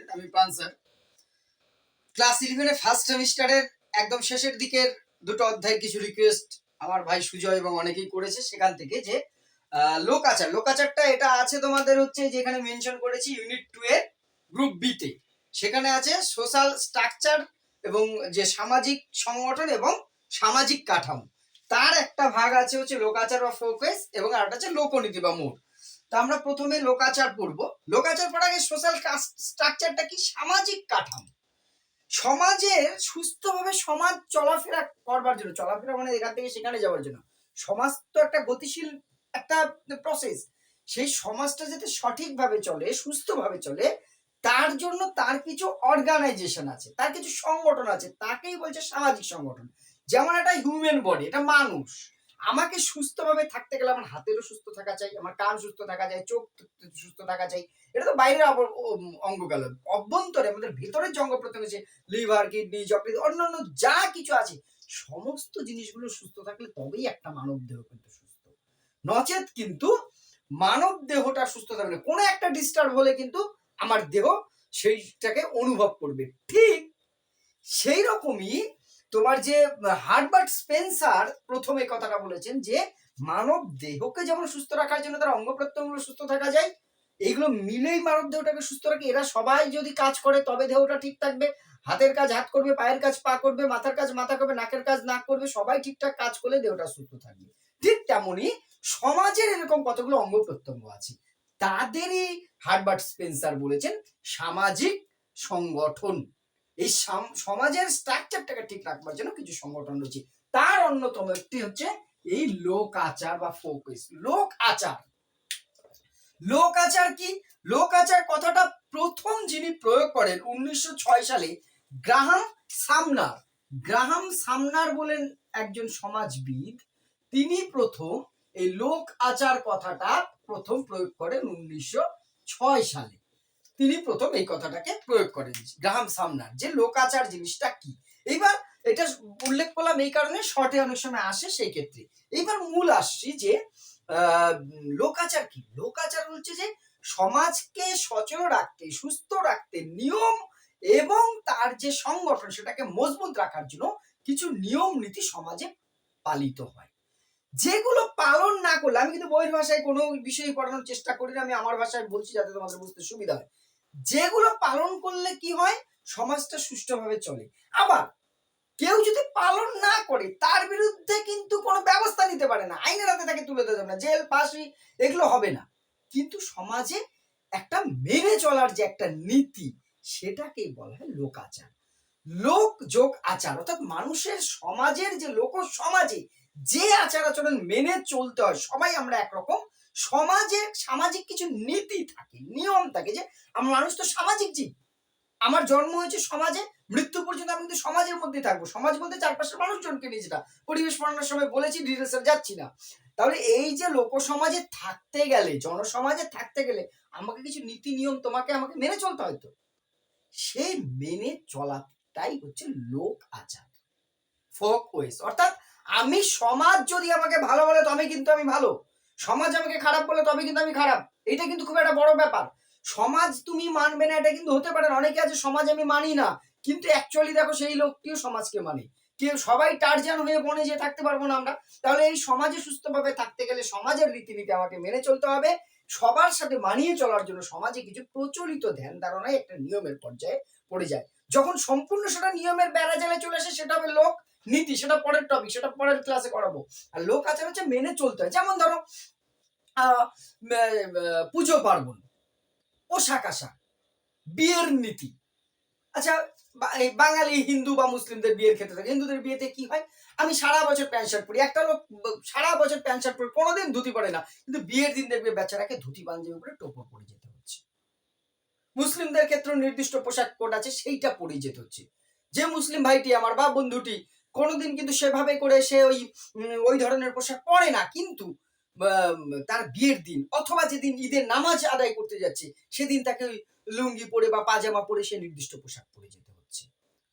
আমি প্রাণ sir class ইলেভেনে ফার্স্ট সেমিস্টারের একদম শেষের দিকের দুটো কিছু রিকোয়েস্ট আমার ভাই সুজয় এবং অনেকেই করেছে, সেখান থেকে যে এটা আছে তোমাদের হচ্ছে যেখানে মেনশন করেছি ইউনিট টু এর গ্রুপ বিতে সেখানে আছে সোশ্যাল স্ট্রাকচার এবং যে সামাজিক সংগঠন এবং সামাজিক কাঠামো। তার একটা ভাগ আছে হচ্ছে লোকাচার বা ফোকাস এবং আরেকটা হচ্ছে লোকনীতি বা মোড় তা আমরা প্রথমে লোকাচার পড়ব লোকাচার পড়ার আগে সোশ্যাল স্ট্রাকচারটা কি? সামাজিক কাঠামো। সমাজে সুস্থভাবে সমাজ চলাফেরা করবার জন্য, চলাফেরা মানে এখান থেকে সেখানে যাওয়ার জন্য। সমাজ তো একটা গতিশীল একটা প্রসেস সেই সমাজটা যাতে সঠিকভাবে চলে, সুস্থভাবে চলে, তার জন্য তার কিছু অর্গানাইজেশন আছে, তার কিছু সংগঠন আছে, তাকেই বলছে সামাজিক সংগঠন। যেমন একটা হিউম্যান বডি এটা মানুষ। আমাকে সুস্থভাবে থাকতে গেলে আমার হাতেরও সুস্থ থাকা চাই, আমার কান সুস্থ থাকা চাই, চোখ সুস্থ থাকা চাই, এটা তো বাইরের অঙ্গ গেল। অভ্যন্তরে আমাদের ভেতরের যে অঙ্গ প্রত্যঙ্গ আছে, লিভার, কিডনি যকৃত অন্যান্য যা কিছু আছে, সমস্ত জিনিসগুলো সুস্থ থাকলে তবেই একটা মানব দেহ কিন্তু সুস্থ। নচেত কিন্তু মানব দেহটা সুস্থ থাকবে না। কোনো একটা ডিস্টার্ব হলে কিন্তু আমার দেহ সেইটাকে অনুভব করবে। ঠিক সেই রকমই তোমার যে হার্বার্ট স্পেন্সার প্রথমে কথাটা বলেছেন যে, মানব দেহকে যেমন সুস্থ রাখার জন্য তার অঙ্গ প্রত্যঙ্গগুলো সুস্থ থাকা যায় এইগুলো মিলেই মানব দেহটাকে সুস্থ রাখে। এরা সবাই যদি কাজ করে, তবে দেহটা ঠিক থাকবে। হাতের কাজ হাত করবে, পায়ের কাজ পা করবে, মাথার কাজ মাথা করবে, নাকের কাজ নাক করবে, সবাই ঠিকঠাক কাজ করলে দেহটা সুস্থ থাকবে। ঠিক তেমনই সমাজের এরকম কতগুলো অঙ্গ প্রত্যঙ্গ আছে, তাদেরই হার্বার্ট স্পেন্সার বলেছেন সামাজিক সংগঠন। এই সমাজের স্ট্রাকচারটাকে ঠিক রাখবার জন্য কিছু সংগঠন রয়েছে। তার অন্যতম একটি হচ্ছে এই লোক আচার বা ফোকাস লোক আচার। লোক আচার কি? লোক আচার কথাটা প্রথম যিনি প্রয়োগ করেন উনিশশো ছয় সালে গ্রাহাম সামনার। গ্রাহাম সামনার বলেন একজন সমাজবিদ। তিনি প্রথম এই লোক আচার কথাটা প্রথম প্রয়োগ করেন উনিশশো ছয় সালে। তিনি প্রথম এই কথাটাকে প্রয়োগ করেন, গ্রাহাম সামনার, যে লোকাচার জিনিসটা কি? এইবার এটা উল্লেখ করলাম এই কারণে, শর্টে অনেক সময় আসে সেই ক্ষেত্রে। এইবার মূল আসছি যে লোকাচার কি? লোকাচার হচ্ছে যে, সমাজকে সচল রাখতে, সুস্থ রাখতে নিয়ম এবং তার যে সংগঠন, সেটাকে মজবুত রাখার জন্য কিছু নিয়ম নীতি সমাজে পালিত হয়। যেগুলো পালন না করলে, আমি কিন্তু বইয়ের ভাষায় কোনো বিষয় পড়ানোর চেষ্টা করি না, আমি আমার ভাষায় বলছি যাতে তোমাদের বুঝতে সুবিধা হয়। যেগুলো পালন করলে কি হয়? সমাজটা সুষ্ঠুভাবে চলে। আবার কেউ যদি পালন না করে, তার বিরুদ্ধে কিন্তু কোনো ব্যবস্থা নিতে পারে না। আইনের হাতে তাকে তুলে দেওয়া যাবে না। জেল, ফাঁসি এগুলো হবে না। কিন্তু সমাজে একটা মেনে চলার যে একটা নীতি, সেটাকেই বলা হয় লোকাচার লোক যোগ আচার। অর্থাৎ মানুষের সমাজের যে লোক সমাজে যে আচার আচরণ মেনে চলতে হয়, সবাই আমরা একরকম সমাজে সামাজিক কিছু নীতি থাকে, নিয়ম থাকে যে আমার মানুষ তো সামাজিক জীব। আমার জন্ম হয়েছে সমাজে, মৃত্যু পর্যন্ত আমি কিন্তু সমাজের মধ্যে থাকব। সমাজ বলতে চারপাশের মানুষজনকে নিয়ে যেটা। পরিবেশ পড়ানোর সময় বলেছি ডিটেলসে যাচ্ছি না। তাহলে এই যে লোক সমাজে থাকতে গেলে, জনসমাজে থাকতে গেলে আমাকে কিছু নীতি, নিয়ম তোমাকে আমাকে মেনে চলতে হয়তো সেই মেনে চলাটাই হচ্ছে লোক আচার। ফোক ওয়েস অর্থাৎ আমি সমাজ যদি আমাকে ভালো বলে, তো আমি কিন্তু আমি ভালো। সমাজ আমাকে খারাপ বলে তবে কিন্তু আমি খারাপ। এটা কিন্তু খুব একটা বড় ব্যাপার। সমাজ তুমি মানবে না, এটা কিন্তু হতে পারে না। অনেকে আছে, সমাজ আমি মানি না। কিন্তু অ্যাকচুয়ালি দেখো সেই লোকটিও সমাজকে মানে। কেউ সবাই টার্জান হয়ে বনে যে থাকতে পারব না আমরা। তাহলে এই সমাজে সুস্থভাবে থাকতে গেলে সমাজের রীতিনীতি আমাকে মেনে চলতে হবে। সবার সাথে মানিয়ে চলার জন্য সমাজে কিছু প্রচলিত ধ্যান ধারণায় একটা নিয়মের পর্যায়ে পড়ে যায়। যখন সম্পূর্ণ সেটা নিয়মের বেড়া জালে চলে আসে, সেটা হবে লোক। নীতি, সেটা পরের টপিক সেটা পরের ক্লাসে করাবো। আর লোক আচার হচ্ছে মেনে চলতে হয়। যেমন ধরো পুজো পার্বণ, পোশাক আশাক, বিয়ের নীতি। আচ্ছা বাঙালি, হিন্দু বা মুসলিমদের বিয়ের ক্ষেত্রে থাকে। হিন্দুদের বিয়েতে কি হয়? আমি সারা বছর প্যান্ট শার্ট পরি। একটা লোক সারা বছর প্যান্ট শার্ট পরে, কোনোদিন ধুতি পরে না। কিন্তু বিয়ের দিন দেখবে বেচারাকে ধুতি পাঞ্জাবি পরে টোপর পরে যেতে হচ্ছে। মুসলিমদের ক্ষেত্রে নির্দিষ্ট পোশাক কোড আছে, সেইটা পরে যেতে হচ্ছে। যে মুসলিম ভাইটি, আমার বা বন্ধুটি কোনোদিন কিন্তু সেভাবে করে সে ওই ওই ধরনের পোশাক পরে না, কিন্তু তার বিয়ের দিন অথবা যেদিন ঈদের নামাজ আদায় করতে যাচ্ছে, সেদিন তাকে ওই লুঙ্গি পরে বা পাজামা পরে সে নির্দিষ্ট পোশাক পরে যেতে হচ্ছে।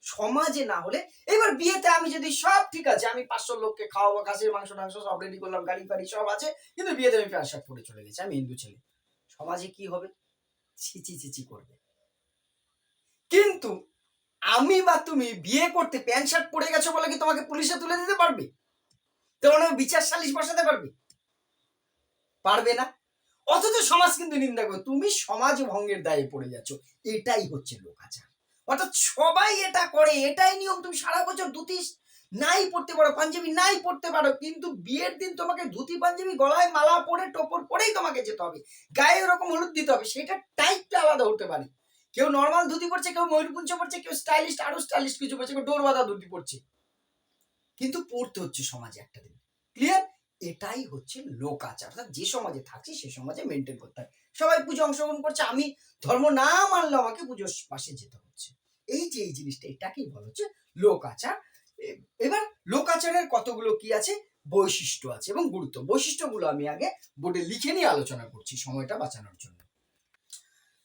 সমাজে না হলে, এবার বিয়েতে আমি যদি সব ঠিক আছে, আমি পাঁচশো লোককে খাওয়াবো, খাসির মাংস টাংস সব রেডি করলাম, গাড়ি ফাড়ি সব আছে, কিন্তু বিয়েতে আমি প্যান্ট শার্ট পরে চলে গেছি, আমি হিন্দু ছেলে। সমাজে কি হবে? ছিচি ছিচি করবে। কিন্তু আমি বা তুমি বিয়ে করতে প্যান্ট শার্ট পরে গেছো বলে কি তোমাকে পুলিশে তুলে দিতে পারবে? তোমার বিচার সালিশ বসাতে পারবে? পারবে না। অথচ সমাজ কিন্তু নিন্দা করবে তুমি সমাজ ভঙ্গের দায়ে পড়ে যাচ্ছ। এটাই হচ্ছে লোকাচার। অর্থাৎ সবাই এটা করে, এটাই নিয়ম। তুমি সারা বছর ধুতি নাই পড়তে পারো, পাঞ্জাবি নাই পড়তে পারো, কিন্তু বিয়ের দিন তোমাকে ধুতি, পাঞ্জাবি, গলায় মালা পরে, টোপর পরেই তোমাকে যেতে হবে। গায়ে ওরকম হলুদ দিতে হবে, সেটা টাইপটা আলাদা হতে পারে। কেউ নর্মাল ধুতি পড়ছে কেউ ময়ূরপুঞ্জ পড়ছে কেউ স্টাইলিশ আরও স্টাইলিশ কিছু পড়ছে কেউ ডোর বাঁধা ধুতি পড়ছে কিন্তু পড়তে হচ্ছে সমাজে একটা দিন। ক্লিয়ার এটাই হচ্ছে লোক আচার অর্থাৎ যে সমাজে থাকছি, সে সমাজে মেনটেন করতে হয়। সবাই পুজো অংশগ্রহণ করছে, আমি ধর্ম না মানলে আমাকে পুজোর পাশে যেতে হচ্ছে। এই যে, এই জিনিসটা, এটাকেই বলা হচ্ছে লোক আচার এবার লোক আচারের কতগুলো কি আছে? বৈশিষ্ট্য আছে এবং গুরুত্ব। বৈশিষ্ট্যগুলো আমি আগে বোর্ডে লিখে নিয়ে আলোচনা করছি সময়টা বাঁচানোর জন্য।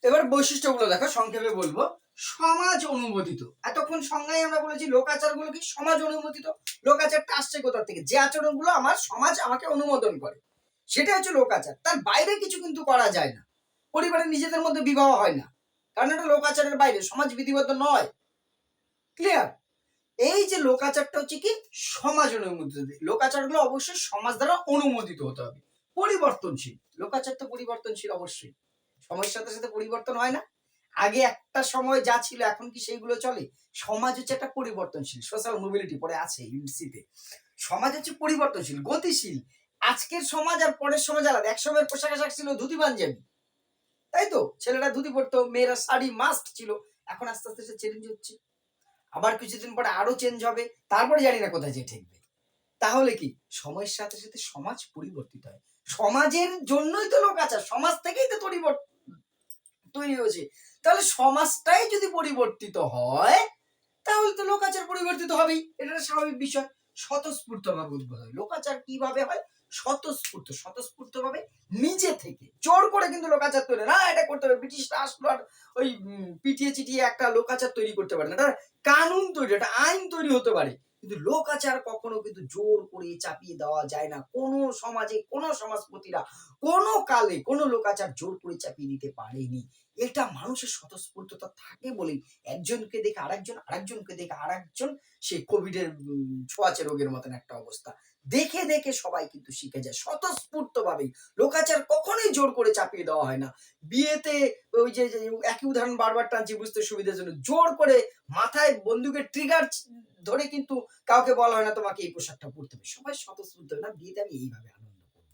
এবার বৈশিষ্ট্যগুলো দেখো, সংক্ষেপে বলব। সমাজ অনুমোদিত। এতক্ষণ সংজ্ঞায় আমরা বলেছি, লোকাচারগুলো কি? সমাজ অনুমোদিত। লোকাচারটা আসছে কোথা থেকে? যে আচরণগুলো আমার সমাজ আমাকে অনুমোদন করে, সেটা হচ্ছে লোকাচার। তার বাইরে কিছু কিন্তু করা যায় না। পরিবারের নিজেদের মধ্যে বিবাহ হয় না। কারণ এটা লোকাচারের বাইরে, সমাজ বিধিবদ্ধ নয়। ক্লিয়ার এই যে লোকাচারটা হচ্ছে কি? সমাজ অনুমোদিত। লোকাচারগুলো অবশ্যই সমাজ দ্বারা অনুমোদিত হতে হবে। পরিবর্তনশীল। লোকাচার তো পরিবর্তনশীল অবশ্যই। সময়ের সাথে সাথে পরিবর্তন হয় না। আগে একটা সময় যা ছিল, এখন কি সেইগুলো চলে? সমাজ হচ্ছে একটা পরিবর্তনশীল সোশ্যাল মোবিলিটি পরে আছে ইউনিসিতে সমাজ হচ্ছে পরিবর্তনশীল, গতিশীল। আজকের সমাজ আর পরের সমাজ আলাদা। এক সময়ের পোশাক আশাক ছিল ধুতি পাঞ্জাবি। তাই তো? ছেলেরা ধুতি পরতো, মেয়েরা শাড়ি মাস্ট ছিল। এখন আস্তে আস্তে সে চেঞ্জ হচ্ছে। আবার কিছুদিন পরে আরও চেঞ্জ হবে। তারপরে জানি না কোথায় যে ঠেকবে। তাহলে কি? সময়ের সাথে সাথে সমাজ পরিবর্তিত হয়। সমাজের জন্যই তো লোক আছে, সমাজ থেকেই তো পরিবর্তন। তৈরি হয়েছে। তাহলে সমাজটাই যদি পরিবর্তিত হয়, তাহলে তো লোকাচার পরিবর্তিত হবেই। এটা স্বাভাবিক বিষয়। স্বতঃস্ফূর্ত ভাবে উদ্ভব হয়। লোকাচার কীভাবে হয়? স্বতঃস্ফূর্ত। স্বতঃস্ফূর্ত ভাবে নিজে থেকে। জোর করে কিন্তু লোকাচার তৈরি না, এটা করতে হবে। ব্রিটিশরা আসলো আর ওই পিটিয়ে চিটিয়ে একটা লোকাচার তৈরি করতে পারে না। কানুন তৈরি একটা আইন তৈরি হতে পারে। কিন্তু লোকাচার কখনো কিন্তু জোর করে চাপিয়ে দেওয়া যায় না। কোনো সমাজে, কোনো সমাজপতিরা কোনো কালে কোনো লোকাচার জোর করে চাপিয়ে দিতে পারেনি। এটা মানুষের স্বতঃস্ফূর্ততা থাকে বলেই একজনকে দেখে আরেকজন, আরেকজনকে দেখে আরেকজন, সে কোভিডের ছোঁয়াচে রোগের মতন একটা অবস্থা। দেখে দেখে সবাই কিন্তু শিখে যায়। স্বতঃস্ফূর্ত ভাবেই লোকাচার কখনোই জোর করে চাপিয়ে দেওয়া হয় না। বিয়েতে ওই যে একই উদাহরণ বারবার টানছি বুঝতে সুবিধার জন্য। জোর করে মাথায় বন্দুকের ট্রিগার ধরে কিন্তু কাউকে বলা হয় না, তোমাকে এই পোশাকটা পরতে হবে। সবাই স্বতঃস্ফূর্ত না, বিয়েতে আমি এইভাবে আনন্দ করব।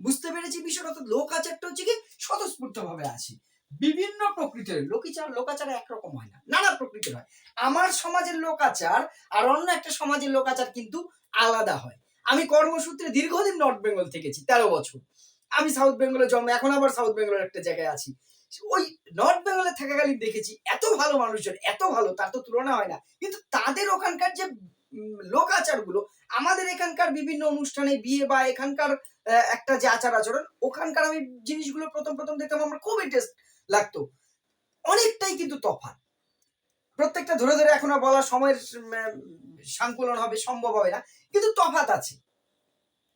বুঝতে পেরেছি বিষয়টা? লোক আচারটা হচ্ছে কি স্বতঃস্ফূর্ত ভাবে আসে বিভিন্ন প্রকৃতির লোকিচার, লোকাচার একরকম হয় না। নানা প্রকৃতির হয়। আমার সমাজের লোকাচার আর অন্য একটা সমাজের লোকাচার কিন্তু আলাদা হয়। আমি কর্মসূত্রে দীর্ঘদিন নর্থ বেঙ্গল থেকেছি, তেরো বছর। আমি সাউথ বেঙ্গলে জন্ম, এখন আবার সাউথ বেঙ্গলের একটা জায়গায় আছি। ওই নর্থ বেঙ্গলে থাকাকালীন দেখেছি, এত ভালো মানুষজন, এত ভালো, তার তো তুলনা হয় না। কিন্তু তাদের ওখানকার যে লোক লোকাচারগুলো আমাদের এখানকার বিভিন্ন অনুষ্ঠানে বিয়ে বা এখানকার একটা যে আচার আচরণ, ওখানকার আমি জিনিসগুলো প্রথম প্রথম দেখতাম, আমার খুব ইন্টারেস্ট লাগতো। অনেকটাই কিন্তু তফাৎ। প্রত্যেকটা ধরে ধরে এখন বলা সময়ের সংকুলন হবে, সম্ভব হবে না। কিন্তু তফাত আছে।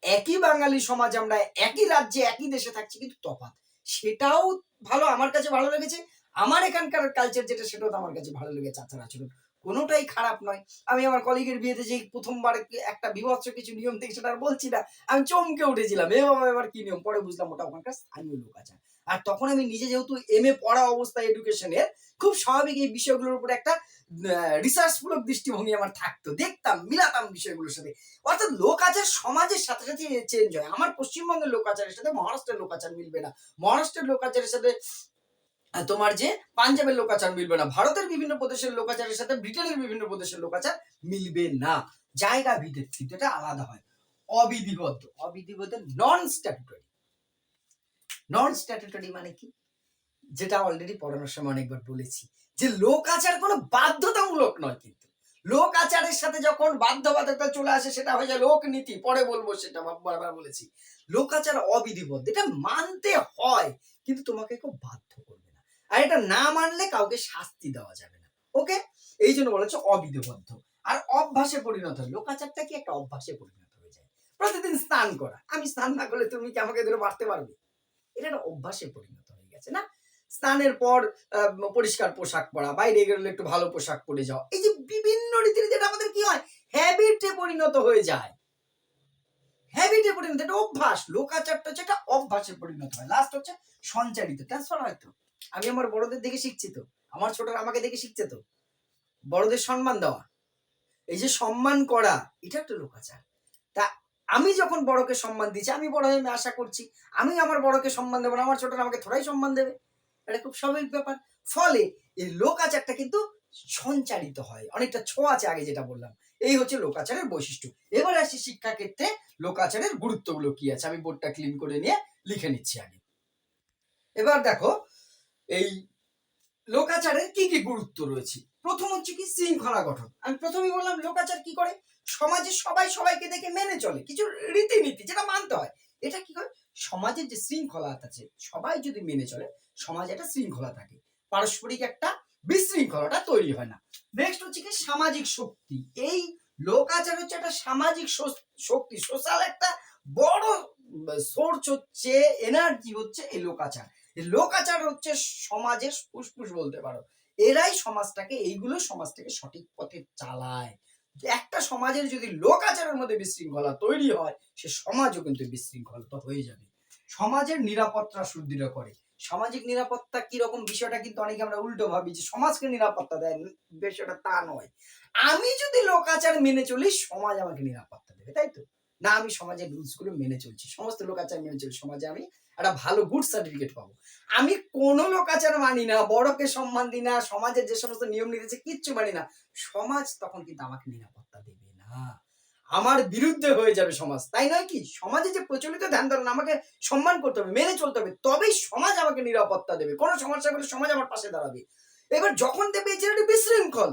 একই বাঙালি সমাজ আমরা, একই রাজ্যে, একই দেশে থাকছি, কিন্তু তফাত সেটাও ভালো, আমার কাছে ভালো লেগেছে। আমার এখানকার কালচার যেটা, সেটাও আমার কাছে ভালো লেগেছে। আচার আচরণ কোনোটাই খারাপ নয়। আমি আমার কলিগের বিয়েতে যে প্রথমবার একটা বিভৎস কিছু নিয়ম থেকে সেটা বলছি না, আমি চমকে উঠেছিলাম। এ বাবা, এবার কি নিয়ম? পরে বুঝলাম ওটা ওখানকার স্থানীয় লোক আছে। আর তখন আমি নিজে যেহেতু এম এ পড়া অবস্থায় এডুকেশনের খুব স্বাভাবিক এই বিষয়গুলোর উপর একটা রিসার্চমূলক দৃষ্টিভঙ্গি আমার থাকতো। দেখতাম, মিলাতাম বিষয়গুলোর সাথে। অর্থাৎ লোক আচার সমাজের সাথে সাথে চেঞ্জ হয়। আমার পশ্চিমবঙ্গের লোক আচারের সাথে মহারাষ্ট্রের লোক আচার মিলবে না। মহারাষ্ট্রের লোক আচারের সাথে তোমার যে পাঞ্জাবের লোকাচার মিলবে না, ভারতের বিভিন্ন প্রদেশের লোকাচারের সাথে ব্রিটেনের বিভিন্ন প্রদেশের লোকাচার মিলবে না। জায়গা ভিত্তিক কিন্তু এটা আলাদা হয়। অবিধিবদ্ধ অবিধিবদ্ধ নন স্ট্যাটুটরি নন স্ট্যাটুটরি মানে কি? যেটা অলরেডি পড়ানোর সময় অনেকবার বলেছি। যে লোক আচার কোনো বাধ্যতামূলক নয় কিন্তু। লোক আচারের সাথে যখন বাধ্যবাধকতা চলে আসে, সেটা হয়ে যায় লোকনীতি। পরে বলব সেটা বারবার বলেছি। লোকাচার অবিধিবদ্ধ, এটা মানতে হয়, কিন্তু তোমাকে কেউ বাধ্য আর এটা না মানলে কাউকে শাস্তি দেওয়া যাবে না ওকে এই জন্য বলা হচ্ছে অবিধিবদ্ধ। আর অভ্যাসে পরিণত, লোকাচারটা কি একটা অভ্যাসে পরিণত হয়ে যায়? প্রতিদিন স্নান করা। আমি স্নান না করলে তুমি কি আমাকে ধরে মারতে পারবে? এটা একটা অভ্যাসে পরিণত হয়ে গেছে, না? স্নানের পর পরিষ্কার পোশাক পরা, বাইরে গেলে একটু ভালো পোশাক পরে যাওয়া। এই যে বিভিন্ন রীতিনীতি, এটা আমাদের কি হয়? হ্যাবিটে পরিণত হয়ে যায়। হ্যাবিটে পরিণত, এটা অভ্যাস। লোকাচারটা হচ্ছে একটা অভ্যাসে পরিণত হয়। লাস্ট হচ্ছে সঞ্চারিত। ট্রান্সফার হয়তো আমি আমার বড়দের দেখে শিখছি তো। আমার ছোটরা আমাকে দেখে শিখছে তো। বড়দের সম্মান দেওয়া। এই যে সম্মান করা, এটা একটা লোকাচার। তা আমি যখন বড়কে সম্মান দিচ্ছি আমি বড় হয়ে আশা করছি, আমি আমার বড়কে সম্মান দেবো না, আমার ছোটরা আমাকে থোড়াই সম্মান দেবে। এটা খুব স্বাভাবিক ব্যাপার। ফলে এই লোকাচারটা কিন্তু সঞ্চারিত হয়। অনেকটা ছোঁয়াচে আগে যেটা বললাম। এই হচ্ছে লোকাচারের বৈশিষ্ট্য। এবার আসি শিক্ষাক্ষেত্রে লোকাচারের গুরুত্বগুলো কি আছে? আমি বোর্ডটা ক্লিন করে নিয়ে লিখে নিচ্ছি আগে। এবার দেখো এই লোকাচারের কি কি গুরুত্ব রয়েছে? প্রথম হচ্ছে কি শৃঙ্খলা গঠন। আমি প্রথমেই বললাম, লোকাচার কি করে? সমাজে সবাই সবাইকে দেখে মেনে চলে। কিছু রীতিনীতি যেটা মানতে হয়। এটা কি করে? সমাজের যে শৃঙ্খলা আছে, সবাই যদি মেনে চলে, সমাজে একটা শৃঙ্খলা থাকে। পারস্পরিক একটা বিশৃঙ্খলাটা তৈরি হয় না। নেক্সট হচ্ছে কি সামাজিক শক্তি। এই লোকাচার হচ্ছে একটা সামাজিক শক্তি সোশ্যাল একটা বড় সোর্স হচ্ছে, এনার্জি হচ্ছে এই লোকাচার। লোকাচার হচ্ছে সমাজের ফুসফুস বলতে পারো। এরাই সমাজটাকে, এইগুলো সমাজটাকে সঠিক পথে চালায়। একটা সমাজের যদি লোকাচারের মধ্যে বিশৃঙ্খলা তৈরি হয়, সে সমাজও কিন্তু বিশৃঙ্খলা হয়ে যাবে। সমাজের নিরাপত্তা সুদৃঢ় করে। সামাজিক নিরাপত্তা কি রকম বিষয়টা কিন্তু অনেকে আমরা উল্টো ভাবি যে সমাজকে নিরাপত্তা দেয়, বিষয়টা তা নয়। আমি যদি লোকাচার মেনে চলি, সমাজ আমাকে নিরাপত্তা দেবে, তাই তো? না, আমি সমাজের রুলসগুলো মেনে চলছি। সমস্ত লোকাচার মেনে চলি সমাজে আমি একটা ভালো গুড সার্টিফিকেট পাবো। আমি কোনো লোকাচার মানি না, বড়কে সম্মান দিই না, সমাজের যে সমস্ত নিয়ম নীতি কিচ্ছু মানি না। সমাজ তখন কিন্তু আমাকে নিরাপত্তা দেবে না। আমার বিরুদ্ধে হয়ে যাবে সমাজ। তাই নয় কি? সমাজে যে প্রচলিত ধ্যান ধারণা, আমাকে সম্মান করতে হবে, মেনে চলতে হবে, তবেই সমাজ আমাকে নিরাপত্তা দেবে। কোনো সমস্যা হলে সমাজ আমার পাশে দাঁড়াবে। এবার যখন দেবে এই ছেলেটি বিশৃঙ্খল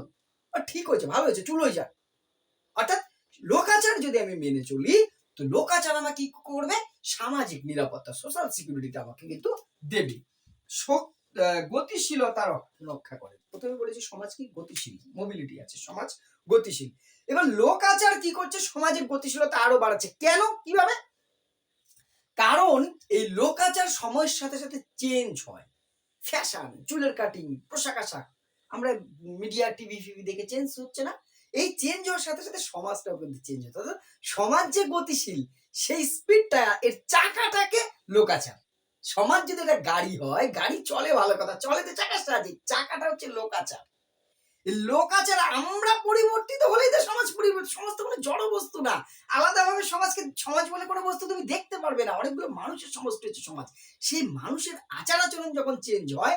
ঠিক হয়েছে, ভালো হয়েছে, চুল হয়ে যাক। অর্থাৎ লোকাচার যদি আমি মেনে চলি তো লোকাচার আমাকে কি করবে? সামাজিক নিরাপত্তা সোশ্যাল সিকিউরিটিটা আমাকে কিন্তু দেবে। শক- আহ, গতিশীলতা রক্ষা করে। প্রথমে বলেছি সমাজ কি? গতিশীল। মোবিলিটি আছে সমাজ গতিশীল। এবার লোকাচার কি করছে? সমাজের গতিশীলতা আরও বাড়াচ্ছে। কেন? কীভাবে? কারণ এই লোকাচার সময়ের সাথে সাথে চেঞ্জ হয়। ফ্যাশন চুলের কাটিং পোশাক আশাক। আমরা মিডিয়া টিভি ফিভি দেখে চেঞ্জ হচ্ছে না। এই চেঞ্জ হওয়ার সাথে সাথে সমাজটাও কিন্তু চেঞ্জ অর্থাৎ সমাজ যে গতিশীল, সেই স্পিডটা এর চাকাটাকে লোকাচার। সমাজ যদি একটা গাড়ি হয়, গাড়ি চলে ভালো কথা, চলে তো চাকা সাহায্যে, চাকাটা হচ্ছে লোকাচার। লোকাচার আমরা পরিবর্তিত হলেই তো সমাজ পরিবর্তিত সমাজ তো কোনো জড় বস্তু না। আলাদাভাবে সমাজকে, সমাজ বলে কোনো বস্তু তুমি দেখতে পারবে না। অনেকগুলো মানুষের সমষ্টি হচ্ছে সমাজ। সেই মানুষের আচার আচরণ যখন চেঞ্জ হয়,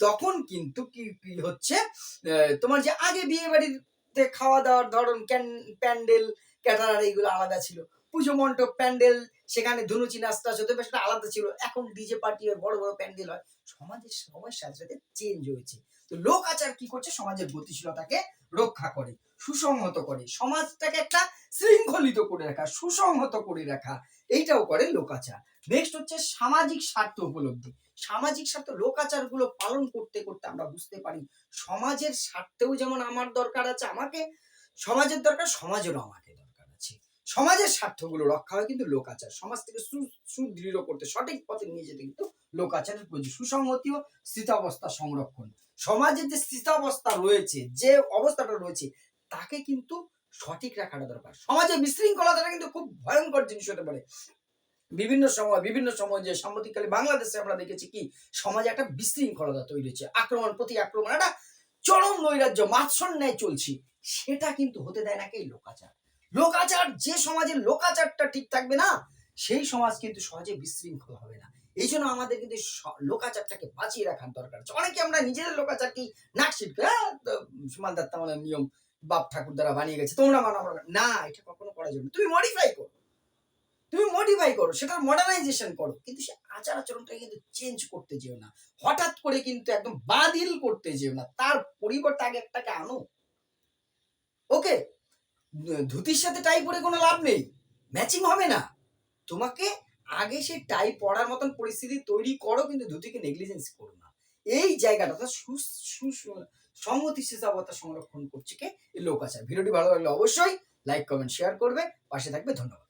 তখন কিন্তু কি হচ্ছে তোমার যে আগে বিয়ে বাড়িতে খাওয়া দাওয়ার ধরন, ক্যান- প্যান্ডেল, ক্যাটারার এইগুলো আলাদা ছিল। পুজো মণ্ডপ, প্যান্ডেল, সেখানে ধুনুচি নাস্তা হতো, বেশ আলাদা ছিল। এখন ডিজে পার্টি হয়, বড় বড় প্যান্ডেল হয়। সমাজের সময়ের সাথে সাথে চেঞ্জ হয়েছে। তো লোক আচার কি করছে? সমাজের গতিশীলতাকে রক্ষা করে, সুসংহত করে। সমাজটাকে একটা শৃঙ্খলিত করে রাখা, সুসংহত করে রাখা। এইটাও করে লোকাচার নেক্সট হচ্ছে সামাজিক স্বার্থ উপলব্ধি। সামাজিক স্বার্থ লোকাচারগুলো পালন করতে করতে আমরা বুঝতে পারি, সমাজের স্বার্থেও যেমন আমার দরকার আছে, আমাকে সমাজের দরকার, সমাজেরও আমাকে দরকার আছে। সমাজের স্বার্থগুলো রক্ষা হয় কিন্তু লোকাচার। সমাজ থেকে সুদৃঢ় করতে, সঠিক পথে নিয়ে যেতে কিন্তু লোকাচারের প্রয়োজন। সুসংহতি ও স্থিতাবস্থা সংরক্ষণ। সমাজের যে স্থিতাবস্থা রয়েছে, যে অবস্থাটা রয়েছে, তাকে কিন্তু সঠিক রাখাটা দরকার। সমাজে বিশৃঙ্খলতাটা কিন্তু খুব ভয়ঙ্কর জিনিস হতে পারে। বিভিন্ন সময় বিভিন্ন সময় যে সাম্প্রতিককালে বাংলাদেশে আমরা দেখেছি কি, সমাজে একটা বিশৃঙ্খলতা তৈরি হচ্ছে আক্রমণ প্রতি আক্রমণ একটা চরম নৈরাজ্য মাৎসর ন্যায় চলছে। সেটা কিন্তু হতে দেয় না কি লোকাচার। লোকাচার, যে সমাজের লোকাচারটা ঠিক থাকবে না, সেই সমাজ কিন্তু সহজে বিশৃঙ্খল হবে না। এই জন্য আমাদের কিন্তু লোকাচারটাকে বাঁচিয়ে রাখার দরকার আছে। অনেকে আমরা নিজেদের লোকাচার কি নাক শিখবে সমান দত্তা নিয়ম বাপ ঠাকুর দ্বারা বানিয়ে গেছে, তোমরা মানো না, এটা কখনো করা যাবে তুমি মডিফাই করো। তুমি মডিফাই করো, সেটার মডার্নাইজেশন করো। কিন্তু সে আচার আচরণটাকে কিন্তু চেঞ্জ করতে যেও না। হঠাৎ করে কিন্তু একদম বাতিল করতে যেও না। তার পরিবর্তে আগে একটাকে আনো। ওকে? ধুতির সাথে টাই পরে কোনো লাভ নেই। ম্যাচিং হবে না। তোমাকে আগে সে টাই পরার মতন পরিস্থিতি তৈরি করো, কিন্তু ধুতিকে নেগলিজেন্স করো না। এই জায়গাটা সংহতি স্থিতাবতা সংরক্ষণ করছে কে? লোক লোকাচার ভিডিওটি ভালো লাগলে অবশ্যই লাইক কমেন্ট শেয়ার করবে। পাশে থাকবে। ধন্যবাদ।